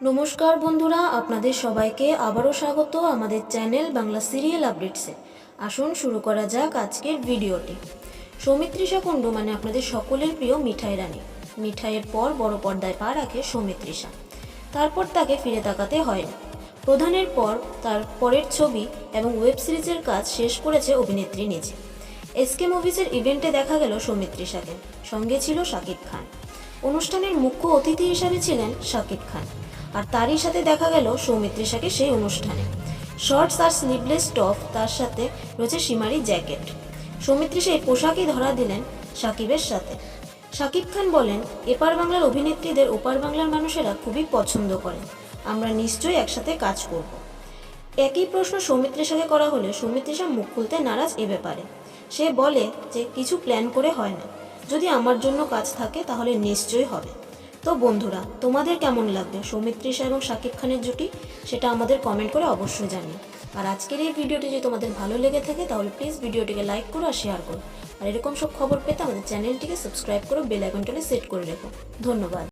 নমস্কার বন্ধুরা, আপনাদের সবাইকে আবারও স্বাগত আমাদের চ্যানেল বাংলা সিরিয়াল আপডেটসে। আসুন শুরু করা যাক আজকের ভিডিওটি। সৌমিত্রিষা কুণ্ডু মানে আপনাদের সকলের প্রিয় মিঠাই রানী। মিঠাইয়ের পর বড় পর্দায় পা রাখে সৌমিত্রিষা তারপর তাকে ফিরে তাকাতে হয় না প্রধানের পর তার পরের ছবি এবং ওয়েব সিরিজের কাজ শেষ করেছে অভিনেত্রী নিজে। এসকে মুভিজের ইভেন্টে দেখা গেল সৌমিত্রিষাকে সঙ্গে ছিল শাকিব খান। অনুষ্ঠানের মুখ্য অতিথি হিসাবে ছিলেন শাকিব খান। আর তারই সাথে দেখা গেল সৌমিত্রিষাকে সেই অনুষ্ঠানে। শর্টস আর স্লিভলেস টপ তার সাথে রয়েছে সীমারি জ্যাকেট। সৌমিত্রিষা এই পোশাকই ধরা দিলেন সাকিবের সাথে। শাকিব খান বলেন, এপার বাংলার অভিনেত্রীদের ওপার বাংলার মানুষেরা খুবই পছন্দ করেন। আমরা নিশ্চয়ই একসাথে কাজ করব। একই প্রশ্ন সৌমিত্রিষাকে করা হলে সৌমিত্রিষা মুখ খুলতে নারাজ এ ব্যাপারে। সে বলে যে, কিছু প্ল্যান করে হয় না। যদি আমার জন্য কাজ থাকে, তাহলে নিশ্চয়ই হবে। তো বন্ধুরা, তোমাদের কেমন লাগবে সৌমিত্রিষা এবং শাকিব খানের জুটি? সেটা আমাদের কমেন্ট করে অবশ্যই জানিও। আর আজকের এই ভিডিওটি যদি তোমাদের ভালো লেগে থাকে, তাহলে প্লিজ ভিডিওটিকে লাইক করো আর শেয়ার করো। আর এরকম সব খবর পেতে আমাদের চ্যানেলটিকে সাবস্ক্রাইব করো বেল আইকনটাকে সেট করে রেখো। ধন্যবাদ।